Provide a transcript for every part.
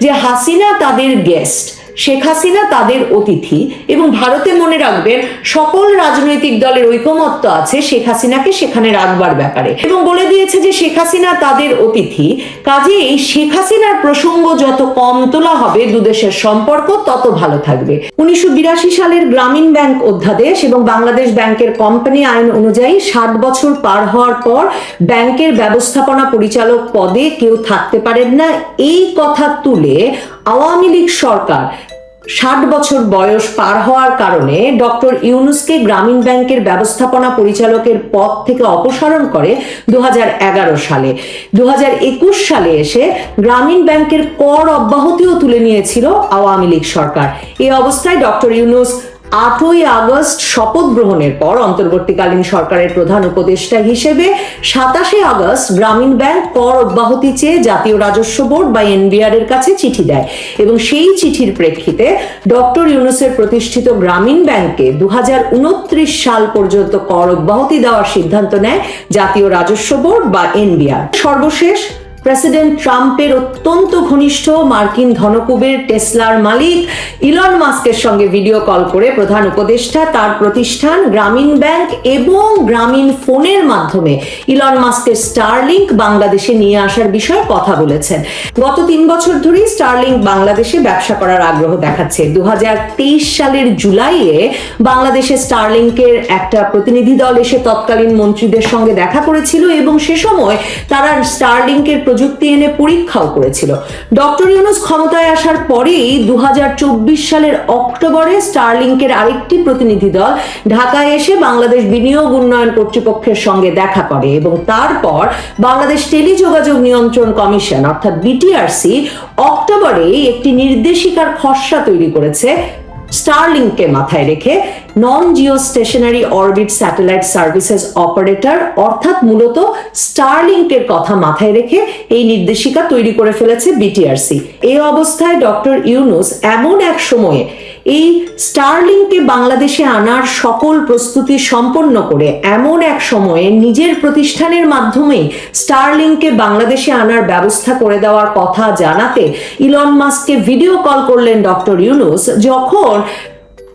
যে হাসিনা তাদের গেস্ট শেখ হাসিনা তাদের অতিথি এবং ভারতে মনে রাখবেন সকল রাজনৈতিক দলের ঐকমত্য আছে, শেখ হাসিনাকে সেখানে রাখবার ব্যাপারে। এবং বলে দিয়েছে যে শেখ হাসিনা তাদের অতিথি, কাজেই শেখ হাসিনার প্রসঙ্গ যত কম তোলা হবে, দুদেশের সম্পর্ক তত ভালো থাকবে। উনিশশো বিরাশি সালের গ্রামীণ ব্যাংক অধ্যাদেশ এবং বাংলাদেশ ব্যাংকের কোম্পানি আইন অনুযায়ী ষাট বছর পার হওয়ার পর ব্যাংকের ব্যবস্থাপনা পরিচালক পদে কেউ থাকতে পারেন না। এই কথা তুলে আওয়ামী লীগ সরকার ষাট বছর বয়স পার হওয়ার কারণে ডক্টর ইউনুসকে গ্রামীণ ব্যাংকের ব্যবস্থাপনা পরিচালকের পদ থেকে অপসারণ করে দু হাজার এগারো সালে। দু হাজার একুশ সালে এসে গ্রামীণ ব্যাংকের কর অব্যাহতিও তুলে নিয়েছিল আওয়ামী লীগ সরকার। এই অবস্থায় ডক্টর ইউনুস আটই আগস্ট শপথ গ্রহণের পর অন্তর্বর্তীকালীন সরকারের প্রধান উপদেষ্টা হিসেবে সাতাশে আগস্ট গ্রামীণ ব্যাংক কর অব্যাহতি চেয়ে জাতীয় রাজস্ব বোর্ড বা এনবিআর এর কাছে চিঠি দেয় এবং সেই চিঠির প্রেক্ষিতে ডক্টর ইউনুসের প্রতিষ্ঠিত গ্রামীণ ব্যাংকে দু হাজার উনত্রিশ সাল পর্যন্ত কর অব্যাহতি দেওয়ার সিদ্ধান্ত নেয় জাতীয় রাজস্ব বোর্ড বা এনবিআর। সর্বশেষ প্রেসিডেন্ট ট্রাম্পের অত্যন্ত ঘনিষ্ঠ মার্কিন ধনকুবের টেসলার মালিক ইলন মাস্কের সঙ্গে ভিডিও কল করে প্রধান উপদেষ্টা তার প্রতিষ্ঠান গ্রামীণ ব্যাংক এবং গ্রামীণ ফোনের মাধ্যমে ইলন মাস্কের স্টারলিংক বাংলাদেশে নিয়ে আসার বিষয়ে কথা বলেছেন। গত তিন বছর ধরেই স্টারলিংক বাংলাদেশে ব্যবসা করার আগ্রহ দেখাচ্ছে। দু হাজার তেইশ সালের জুলাইয়ে বাংলাদেশে স্টারলিংকের একটা প্রতিনিধি দল এসে তৎকালীন মন্ত্রীদের সঙ্গে দেখা করেছিল এবং সে সময় তারা স্টারলিংকের প্রযুক্তি এনে পরীক্ষাও করেছিল। ডক্টর ইউনুস ক্ষমতায় আসার পরেই দু সালের অক্টোবরে স্টারলিংকের আরেকটি প্রতিনিধি দল ঢাকায় এসে বাংলাদেশ বিনিয়োগ উন্নয়ন কর্তৃপক্ষের সঙ্গে দেখা করে এবং তারপর বাংলাদেশ টেলিযোগাযোগ নিয়ন্ত্রণ কমিশন অর্থাৎ বিটিআরসি অক্টোবরে একটি নির্দেশিকার খসড়া তৈরি করেছে স্টারলিংকে মাথায় রেখে non geostationary orbit satellite services operator অর্থাৎ মূলত স্টারলিংকের কথা মাথায় রেখে এই নির্দেশিকা তৈরি করে ফেলেছে বিটিআরসি এই অবস্থায় ডক্টর ইউনুস এমন এক সময়ে এই স্টারলিংকে বাংলাদেশে আনার সকল প্রস্তুতি সম্পন্ন করে এমন এক সময়ে নিজের প্রতিষ্ঠানের মাধ্যমেই স্টারলিংকে বাংলাদেশে আনার ব্যবস্থা করে দেওয়ার কথা জানাতে ইলন মাস্ককে ভিডিও কল করলেন ডক্টর ইউনুস যখন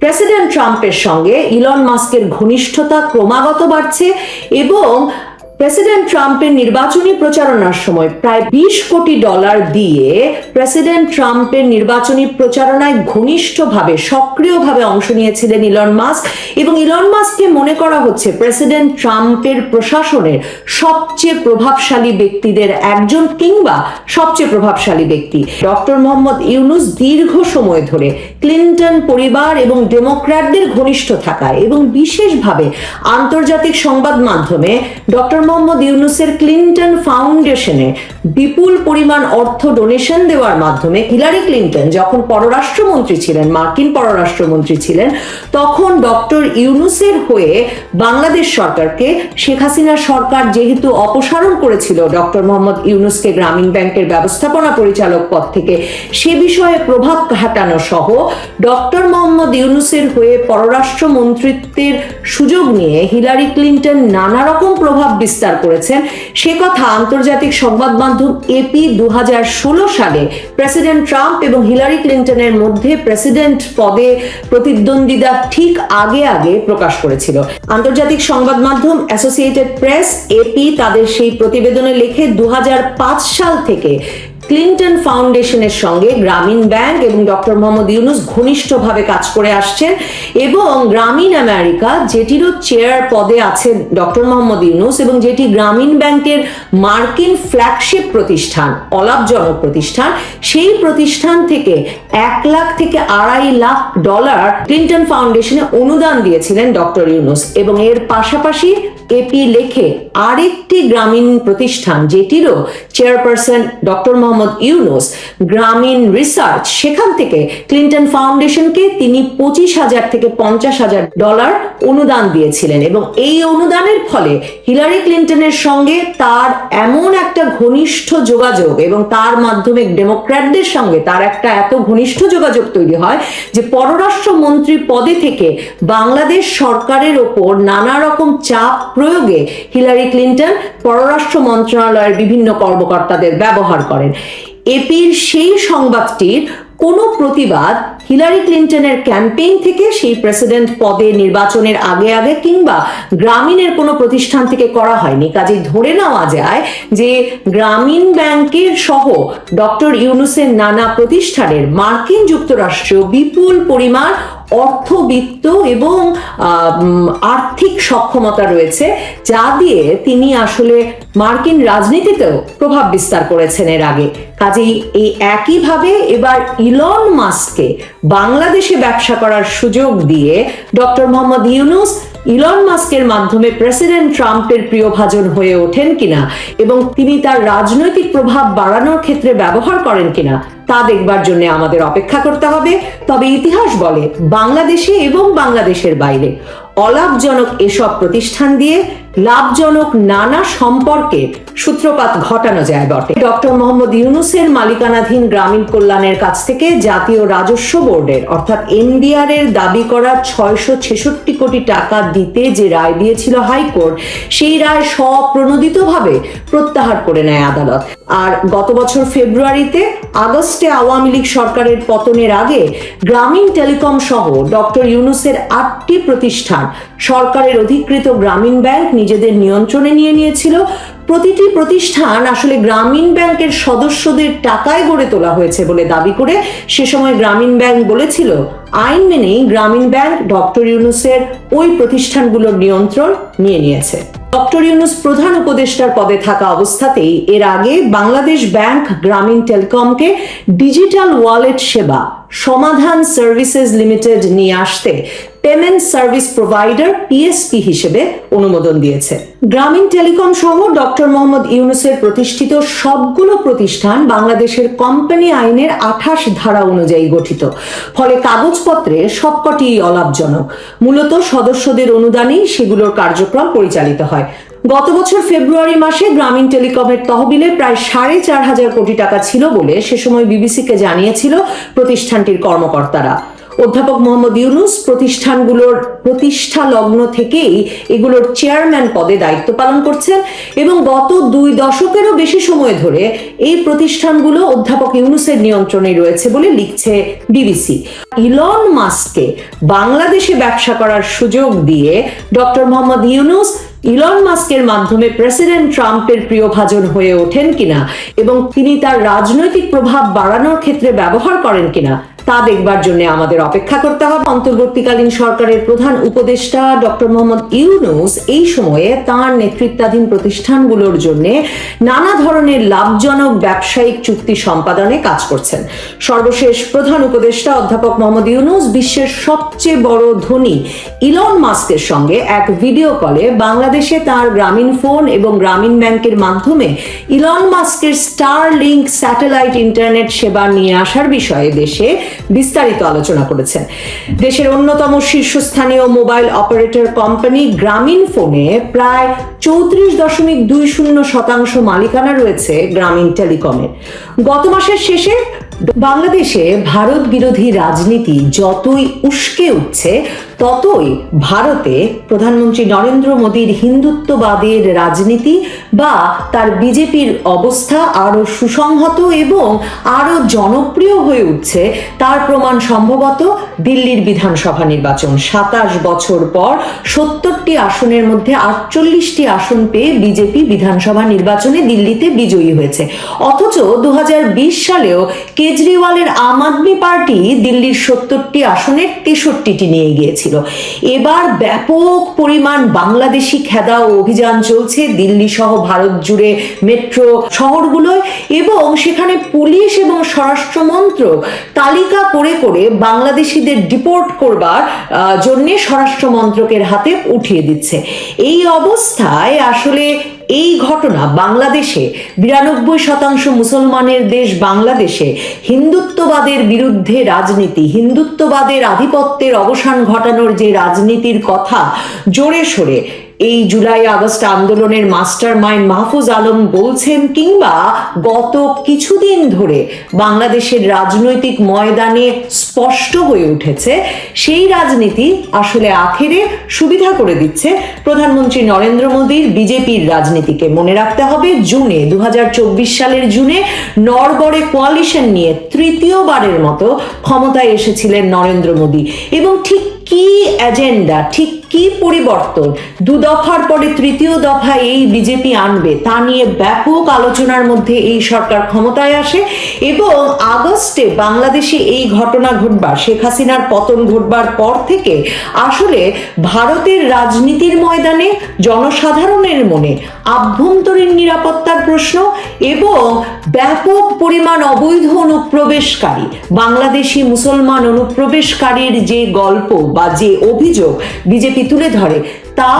প্রেসিডেন্ট ট্রাম্পের সঙ্গে ইলন মাস্কের ঘনিষ্ঠতা ক্রমাগত বাড়ছে এবং প্রেসিডেন্ট ট্রাম্পের নির্বাচনী প্রচারণার সময় প্রায় বিশ কোটি ডলার দিয়ে প্রেসিডেন্ট ট্রাম্পের নির্বাচনী প্রচারণায় ঘনিষ্ঠভাবে, সক্রিয়ভাবে অংশ নিয়েছিলেন ইলন মাস্ক এবং ইলন মাস্ককে মনে করা হচ্ছে প্রেসিডেন্ট ট্রাম্পের প্রশাসনের সবচেয়ে প্রভাবশালী ব্যক্তিদের একজন কিংবা সবচেয়ে প্রভাবশালী ব্যক্তি। ডক্টর মোহাম্মদ ইউনুস দীর্ঘ সময় ধরে ক্লিন্টন পরিবার এবং ডেমোক্র্যাটদের ঘনিষ্ঠ থাকায় এবং বিশেষভাবে আন্তর্জাতিক সংবাদ মাধ্যমে ডক্টর মোহাম্মদ ইউনুসের ক্লিন্টন ফাউন্ডেশনে বিপুল পরিমাণ অর্থ ডোনেশন দেওয়ার মাধ্যমে হিলারি ক্লিন্টন যখন পররাষ্ট্রমন্ত্রী ছিলেন, মার্কিন পররাষ্ট্রমন্ত্রী ছিলেন, তখন ডক্টর ইউনুসের হয়ে বাংলাদেশ সরকারকে শেখ হাসিনা সরকার যেহেতু অপসারণ করেছিল, ডক্টর মোহাম্মদ ইউনুসকে গ্রামীণ ব্যাংকের ব্যবস্থাপনা পরিচালক পদ থেকে সে বিষয়ে প্রভাব খাটানো সহ ডক্টর মোহাম্মদ ইউনুসের হয়ে পররাষ্ট্র মন্ত্রিত্বের সুযোগ নিয়ে হিলারি ক্লিন্টন নানা রকম প্রভাব বিস্তার করেছেন। সে কথা আন্তর্জাতিক সংবাদ মাধ্যম এপি দু সালে প্রেসিডেন্ট ট্রাম্প এবং হিলারি ক্লিন্টনের মধ্যে প্রেসিডেন্ট পদে প্রতিদ্বন্দ্বিতা ঠিক আগে আগে প্রকাশ করেছিল। আন্তর্জাতিক সংবাদ মাধ্যম অ্যাসোসিয়েটেড প্রেস এপি তাদের সেই প্রতিবেদনে লিখে দু হাজার পাঁচ সাল থেকে ক্লিন্টন ফাউন্ডেশনের সঙ্গে গ্রামীণ ব্যাংক এবং ডক্টর মোহাম্মদ ইউনুস ঘনিষ্ঠভাবে কাজ করে আসছেন এবং গ্রামীণ আমেরিকা, যেটিরও চেয়ার পদে আছেন ডক্টর মোহাম্মদ ইউনুস এবং যেটি গ্রামীণ ব্যাংকের মার্কিন ফ্ল্যাগশিপ প্রতিষ্ঠান, অলাভজনক প্রতিষ্ঠান, সেই প্রতিষ্ঠান থেকে এক লাখ থেকে আড়াই লাখ ডলার ক্লিন্টন ফাউন্ডেশনে অনুদান দিয়েছিলেন ডক্টর ইউনুস এবং এর পাশাপাশি এপি লেখে আরেকটি গ্রামীণ প্রতিষ্ঠান, যেটিরও chairperson doctor Mohammad Yunus Grameen research সেখান থেকে ক্লিন্টন ফাউন্ডেশনকে তিনি পঁচিশ হাজার থেকে পঞ্চাশ হাজার ডলার অনুদান দিয়েছিলেন এবং এই অনুদানের ফলে হিলারি ক্লিন্টনের সঙ্গে তার এমন একটা ঘনিষ্ঠ যোগাযোগ এবং তার মাধ্যমে ডেমোক্র্যাটদের সঙ্গে তার একটা এত ঘনিষ্ঠ যোগাযোগ তৈরি হয় যে পররাষ্ট্র মন্ত্রী পদে থেকে বাংলাদেশ সরকারের ওপর নানা রকম চাপ প্রয়োগে হিলারি ক্লিন্টন পররাষ্ট্র মন্ত্রণালয়ের বিভিন্ন কর্মকর্তাদের ব্যবহার করেন। এপির সেই সংবাদটির কোনো প্রতিবাদ হিলারি ক্লিন্টনের ক্যাম্পেইন থেকে সেই প্রেসিডেন্ট পদে নির্বাচনের আগে আগে কিংবা গ্রামীণের কোনো প্রতিষ্ঠান থেকে করা হয়নি। কাজে ধরে নেওয়া যায় যে গ্রামীণ ব্যাংকের সহ ডক্টর ইউনুসের নানা প্রতিষ্ঠানের মার্কিন যুক্তরাষ্ট্র বিপুল পরিমাণ অর্থবিত্ত এবং আর্থিক সক্ষমতা রয়েছে, যা দিয়ে তিনি আসলে মার্কিন রাজনীতিতেও প্রভাব বিস্তার করেছেন এর আগে। কাজেই এই একইভাবে এবার ইলন মাস্ককে বাংলাদেশে ব্যবসা করার সুযোগ দিয়ে ডক্টর মোহাম্মদ ইউনুস ইলন মাস্কের মাধ্যমে প্রেসিডেন্ট ট্রাম্পের প্রিয় ভাজন হয়ে ওঠেন কিনা এবং তিনি তার রাজনৈতিক প্রভাব বাড়ানোর ক্ষেত্রে ব্যবহার করেন কিনা, তা দেখবার জন্য আমাদের অপেক্ষা করতে হবে। তবে ইতিহাস বলে, বাংলাদেশে এবং বাংলাদেশের বাইরে অলাভজনক এসব প্রতিষ্ঠান দিয়ে লাভজনক নানা সম্পর্কে সূত্রপাত ঘটানো যায় বটে। ডক্টর মোহাম্মদ ইউনুসের মালিকানাধীন গ্রামীণ কল্যাণের কাছ থেকে জাতীয় রাজস্ব বোর্ডের, অর্থাৎ এনবিআর এর দাবি করা ছয়শো ছেষট্টি কোটি টাকা দিতে যে রায় দিয়েছিল হাইকোর্ট, সেই রায় স্বপ্রণোদিতভাবে প্রত্যাহার করে নেয় আদালত। আর গত বছর ফেব্রুয়ারিতে আগস্টে আওয়ামী লীগ সরকারের পতনের আগে গ্রামীণ টেলিকম সহ ডক্টর ইউনুসের আটটি প্রতিষ্ঠান সরকারের অধিকৃত গ্রামীণ ব্যাংক নিজেদের নিয়ন্ত্রণে নিয়ে নিয়েছিল। প্রতিটি প্রতিষ্ঠান আসলে গ্রামীণ ব্যাংকের সদস্যদের টাকায় গড়ে তোলা হয়েছে বলে দাবি করে সে সময় গ্রামীণ ব্যাংক বলেছিল, আইন মেনেই গ্রামীণ ব্যাংক ডক্টর ইউনুসের ওই প্রতিষ্ঠানগুলোর নিয়ন্ত্রণ নিয়ে নিয়েছে। ডক্টর ইউনুস প্রধান উপদেষ্টার পদে থাকা অবস্থাতেই এর আগে বাংলাদেশ ব্যাংক গ্রামীণ টেলিকমকে ডিজিটাল ওয়ালেট সেবা সমাধান সার্ভিসেস লিমিটেড নিয়ে আসতে পেমেন্ট সার্ভিস প্রোভাইডার পিএসপি হিসেবে অনুমোদন দিয়েছে। গ্রামীণ টেলিকম সহ ডক্টর মোহাম্মদ ইউনুসের প্রতিষ্ঠিত সবগুলো প্রতিষ্ঠান বাংলাদেশের কোম্পানি আইনের আঠাশ ধারা অনুযায়ী গঠিত। ফলে কাগজপত্রে সবকটি অলাভজনক। মূলত সদস্যদের অনুদানেই সেগুলোর কার্যক্রম পরিচালিত হয়। গত বছর ফেব্রুয়ারি মাসে গ্রামীণ টেলিকমের তহবিলে প্রায় সাড়ে চার হাজার কোটি টাকা ছিল বলে সে সময় বিবিসিকে জানিয়েছিল প্রতিষ্ঠানটির কর্মকর্তারা। অধ্যাপক মোহাম্মদ ইউনুস প্রতিষ্ঠানগুলোর প্রতিষ্ঠা লগ্ন থেকেই এগুলোর চেয়ারম্যান পদে দায়িত্ব পালন করছেন এবং গত দুই দশকেরও বেশি সময় ধরে এই প্রতিষ্ঠানগুলো অধ্যাপক ইউনুসের নিয়ন্ত্রণে রয়েছে বলে লিখছে বিবিসি। ইলন মাস্ককে বাংলাদেশে ব্যবসা করার সুযোগ দিয়ে ডক্টর মোহাম্মদ ইউনুস ইলন মাস্কের মাধ্যমে প্রেসিডেন্ট ট্রাম্পের প্রিয়ভাজন হয়ে ওঠেন কিনা এবং তিনি তার রাজনৈতিক প্রভাব বাড়ানোর ক্ষেত্রে ব্যবহার করেন কিনা তা দেখবার জন্য আমাদের অপেক্ষা করতে হবে। অন্তর্বর্তীকালীন সরকারের প্রধান উপদেষ্টা ডক্টর মোহাম্মদ ইউনুস এই সময়ে তার নেতৃত্বাধীন প্রতিষ্ঠানগুলোর জন্য নানা ধরনের লাভজনক ব্যবসায়িক চুক্তি সম্পাদনে কাজ করছেন। সর্বশেষ প্রধান উপদেষ্টা অধ্যাপক মোহাম্মদ ইউনুস বিশ্বের সবচেয়ে বড় ধনী ইলন মাস্কের সঙ্গে এক ভিডিও কলে বাংলাদেশে তার গ্রামীণ ফোন এবং গ্রামীণ ব্যাংকের মাধ্যমে ইলন মাস্কের স্টার লিঙ্ক স্যাটেলাইট ইন্টারনেট সেবা নিয়ে আসার বিষয়ে দেশে বিস্তারিত আলোচনা করেছেন। দেশের অন্যতম শীর্ষস্থানীয় মোবাইল অপারেটর কোম্পানি গ্রামীণ ফোনে প্রায় চৌত্রিশ দশমিক দুই শূন্য শতাংশ মালিকানা রয়েছে গ্রামীণ টেলিকমের। গত মাসের শেষে বাংলাদেশে ভারত বিরোধী রাজনীতি যতই উস্কে উঠছে, ততই ভারতে প্রধানমন্ত্রী নরেন্দ্র মোদীর হিন্দুত্ববাদের রাজনীতি বা তার বিজেপির অবস্থা আরও সুসংহত এবং আরও জনপ্রিয় হয়ে উঠছে, তার প্রমাণ সম্ভবত দিল্লির বিধানসভা নির্বাচন। সাতাশ বছর পর সত্তরটি আসনের মধ্যে আটচল্লিশটি আসন পেয়ে বিজেপি বিধানসভা নির্বাচনে দিল্লিতে বিজয়ী হয়েছে। অথচ দু হাজার বিশ সালেও কেজরিওয়ালের আম আদমি পার্টি দিল্লির সত্তরটি আসনের তেষট্টিটি নিয়ে গিয়েছিল। এবার ব্যাপক পরিমাণ বাংলাদেশি খেদা অভিযান চলছে দিল্লি সহ ভারত জুড়ে মেট্রো শহরগুলোয় এবং সেখানে পুলিশ এবং স্বরাষ্ট্র মন্ত্রক তালিকা করে করে বাংলাদেশিদের ডিপোর্ট করবার জন্য স্বরাষ্ট্র মন্ত্রকের হাতে উঠিয়ে দিচ্ছে। এই অবস্থায় আসলে এই ঘটনা বাংলাদেশে বিরানব্বই শতাংশ মুসলমানের দেশ বাংলাদেশে হিন্দুত্ববাদের বিরুদ্ধে রাজনীতি, হিন্দুত্ববাদের আধিপত্যের অবসান ঘটানোর যে রাজনীতির কথা জোরে সোরে এই জুলাই আগস্ট আন্দোলনের মাস্টার মাইন্ড মাহফুজ আলম বলছেন কিংবা গত কিছুদিন ধরে বাংলাদেশের রাজনৈতিক ময়দানে স্পষ্ট হয়ে উঠেছে, সেই রাজনীতি আসলে আখেরে সুবিধা করে দিচ্ছে প্রধানমন্ত্রী নরেন্দ্র মোদীর বিজেপির রাজনীতিকে। মনে রাখতে হবে, জুনে দু হাজার চব্বিশ সালের জুনে নরবরে কোয়ালিশন নিয়ে তৃতীয়বারের মতো ক্ষমতায় এসেছিলেন নরেন্দ্র মোদী। এবং ঠিক কি এজেন্ডা ঠিক কি পরিবর্তন? দু দফার পরে তৃতীয় দফায় এই বিজেপি আনবে, তা নিয়ে ব্যাপক আলোচনার মধ্যে এই সরকার ক্ষমতায় আসে এবং আগস্টে বাংলাদেশে এই ঘটনা ঘটবার, শেখ হাসিনার পতন ঘটবার পর থেকে আসলে ভারতের রাজনীতির ময়দানে, জনসাধারণের মনে আভ্যন্তরীণ নিরাপত্তার প্রশ্ন এবং ব্যাপক পরিমাণ অবৈধ অনুপ্রবেশকারী, বাংলাদেশি মুসলমান অনুপ্রবেশকারীর যে গল্প বা যে অভিযোগ বিজেপি তুলে ধরে, তা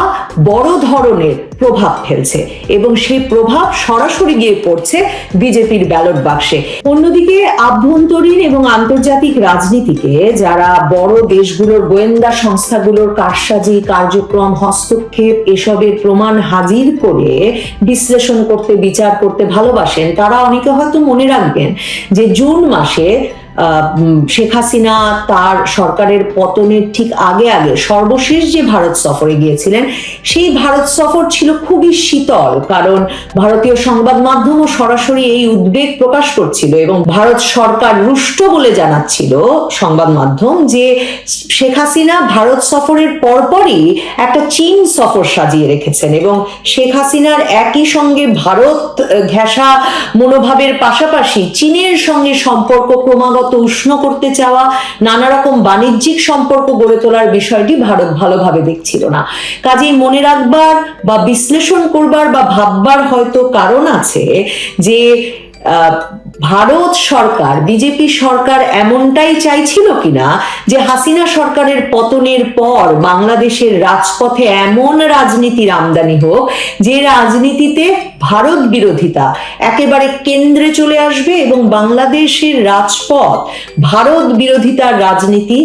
বড় ধরনের প্রভাব ফেলছে এবং সেই প্রভাব সরাসরি গিয়ে পড়ছে বিজেপির ব্যালট বাক্সে। অন্যদিকে আভ্যন্তরীণ এবং আন্তর্জাতিক রাজনীতিকে যারা বড় দেশগুলোর গোয়েন্দা সংস্থাগুলোর কারসাজি, কার্যক্রম, হস্তক্ষেপ এসবের প্রমাণ হাজির করে বিশ্লেষণ করতে, বিচার করতে ভালোবাসেন, তারা অনেকে হয়তো মনে রাখবেন যে জুন মাসে শেখ হাসিনা তার সরকারের পতনের ঠিক আগে আগে সর্বশেষ যে ভারত সফরে গিয়েছিলেন, সেই ভারত সফর ছিল খুবই শীতল, কারণ ভারতীয় সংবাদ মাধ্যমও সরাসরি এই উদ্বেগ প্রকাশ করছিল এবং ভারত সরকার রুষ্ট বলে জানাচ্ছিল সংবাদ মাধ্যম যে শেখ হাসিনা ভারত সফরের পরপরই একটা চীন সফর সাজিয়ে রেখেছেন এবং শেখ হাসিনার একই সঙ্গে ভারত ঘেঁষা মনোভাবের পাশাপাশি চীনের সঙ্গে সম্পর্ক ক্রমাগত উষ্ণ করতে চাওয়া নানা রকম বাণিজ্যিক সম্পর্ক গড়ে তোলার বিষয়টি ভারত ভালোভাবে দেখছিল না। কাজেই মনে রাখবার বা বিশ্লেষণ করবার বা ভাববার হয়তো কারণ আছে যে ভারত সরকার, বিজেপি সরকার এমনটাই চাইছিল কিনা যে হাসিনা সরকারের পতনের পর বাংলাদেশের রাজপথে এমন রাজনীতির আমদানি হোক যে রাজনীতিতে ভারত বিরোধিতা একেবারে কেন্দ্রে চলে আসবে এবং বাংলাদেশের রাজপথ, ভারত বিরোধিতার রাজনীতি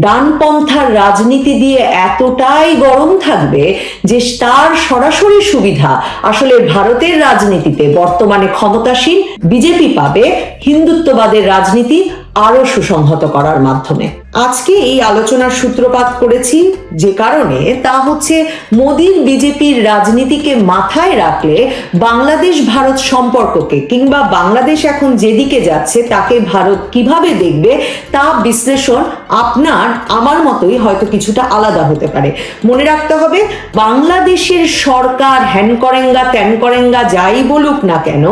ডানপন্থার রাজনীতি দিয়ে এতটাই গরম থাকবে যে তার সরাসরি সুবিধা আসলে ভারতের রাজনীতিতে বর্তমানে ক্ষমতাসীন বিজেপি পাবে হিন্দুত্ববাদের রাজনীতি আরও সুসংহত করার মাধ্যমে। আজকে এই আলোচনার সূত্রপাত করেছি যে কারণে তা হচ্ছে মোদীর বিজেপির রাজনীতিকে মাথায় রাখলে বাংলাদেশ ভারত সম্পর্ককে কিংবা বাংলাদেশ এখন যেদিকে যাচ্ছে তাকে ভারত কীভাবে দেখবে তা বিশ্লেষণ আপনার আমার মতোই হয়তো কিছুটা আলাদা হতে পারে। মনে রাখতে হবে, বাংলাদেশের সরকার হ্যান করেঙ্গা, ত্যান করেঙ্গা যাই বলুক না কেন,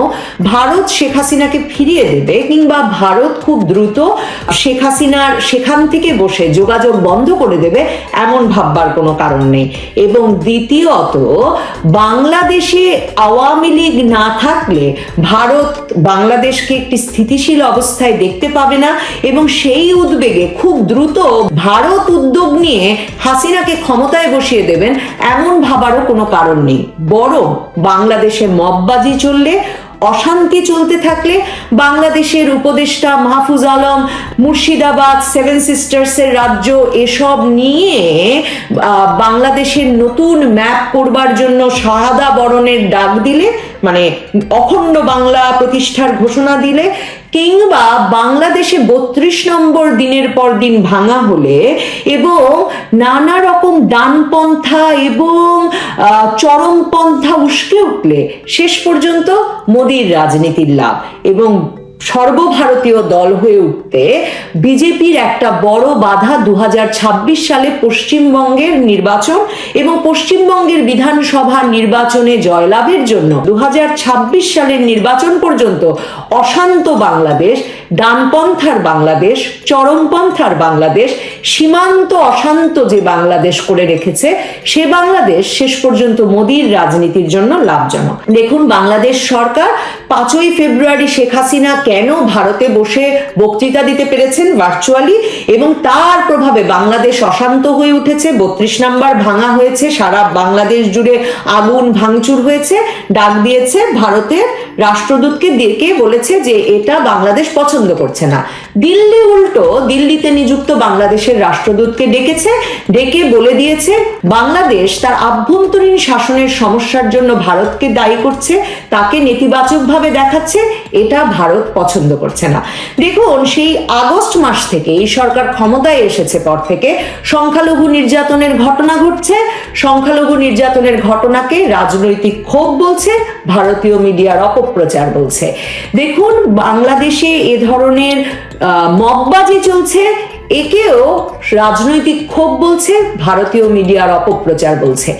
ভারত শেখ হাসিনাকে ফিরিয়ে দেবে কিংবা ভারত খুব দ্রুত শেখ হাসিনার সেখান থেকে বসে যোগাযোগ বন্ধ করে দেবে এমন ভাববার কোনো কারণ নেই। এবং দ্বিতীয়ত, বাংলাদেশে আওয়ামী লীগ না থাকলে ভারত বাংলাদেশকে একটি স্থিতিশীল অবস্থায় দেখতে পাবে না এবং সেই উদ্বেগে খুব দ্রুত ভারত উদ্যোগ নিয়ে হাসিনাকে ক্ষমতায় বসিয়ে দেবেন এমন ভাবারও কোনো কারণ নেই। বরং বাংলাদেশে মববাজি চললে অশান্তি চলতে থাকলে বাংলাদেশের উপদেষ্টা মাহফুজ আলম, মুর্শিদাবাদ, সেভেন সিস্টার্সের রাজ্য এসব নিয়ে বাংলাদেশের নতুন ম্যাপ করবার জন্য শাহাদা বরণের ডাক দিলে মানে অখণ্ড বাংলা প্রতিষ্ঠার ঘোষণা দিলে কিংবা বাংলাদেশে বত্রিশ নম্বর দিনের পর দিন ভাঙা হলে এবং নানা রকম ডানপন্থা এবং চরমপন্থা উস্কে উঠলে শেষ পর্যন্ত মোদীর রাজনীতির লাভ এবং সর্বভারতীয় দল হয়ে উঠতে বিজেপির একটা বড় বাধা দু সালে পশ্চিমবঙ্গের নির্বাচন এবং পশ্চিমবঙ্গের বিধানসভা নির্বাচনে জয়লাভের জন্য দু সালের নির্বাচন পর্যন্ত অশান্ত বাংলাদেশ, ডানপন্থার বাংলাদেশ, চরমপন্থার বাংলাদেশ, সীমান্ত অশান্ত যে বাংলাদেশ করে রেখেছে, সে বাংলাদেশ শেষ পর্যন্ত মোদীর রাজনীতির জন্য লাভজনক। দেখুন বাংলাদেশ সরকার পাঁচই ফেব্রুয়ারি শেখ হাসিনা কেন ভারতে বসে বক্তৃতা দিতে পেরেছেন ভার্চুয়ালি এবং তার প্রভাবে বাংলাদেশ অশান্ত হয়ে উঠেছে, বত্রিশ নাম্বার ভাঙা হয়েছে, সারা বাংলাদেশ জুড়ে আগুন ভাঙচুর হয়েছে, ডাক দিয়েছে ভারতের রাষ্ট্রদূতকে ডেকে বলেছে যে এটা বাংলাদেশ পছন্দ করছে না। দিল্লি উল্টো, দিল্লিতে নিযুক্ত বাংলাদেশের রাষ্ট্রদূতকে ডেকেছে, ডেকে বলে দিয়েছে, বাংলাদেশ তার আভ্যন্তরীণ শাসনের সমস্যার জন্য ভারতকে দায়ী করছে, তাকে নেতিবাচকভাবে দেখাচ্ছে এটা ভারত পছন্দ করছে না। দেখুন, সেই আগস্ট মাস থেকে এই সরকার ক্ষমতায় এসেছে পর থেকে সংখ্যালঘু নির্যাতনের ঘটনা ঘটছে। সংখ্যালঘু নির্যাতনের ঘটনাকে রাজনৈতিক ক্ষোভ বলছে, ভারতীয় মিডিয়ার অপপ্রচার বলছে। দেখুন, বাংলাদেশে এ ধরনের মববাজি চলছে, একেও রাজনৈতিক ক্ষোভ বলছে, ভারতীয় মিডিয়ার অপপ্রচার বলছে।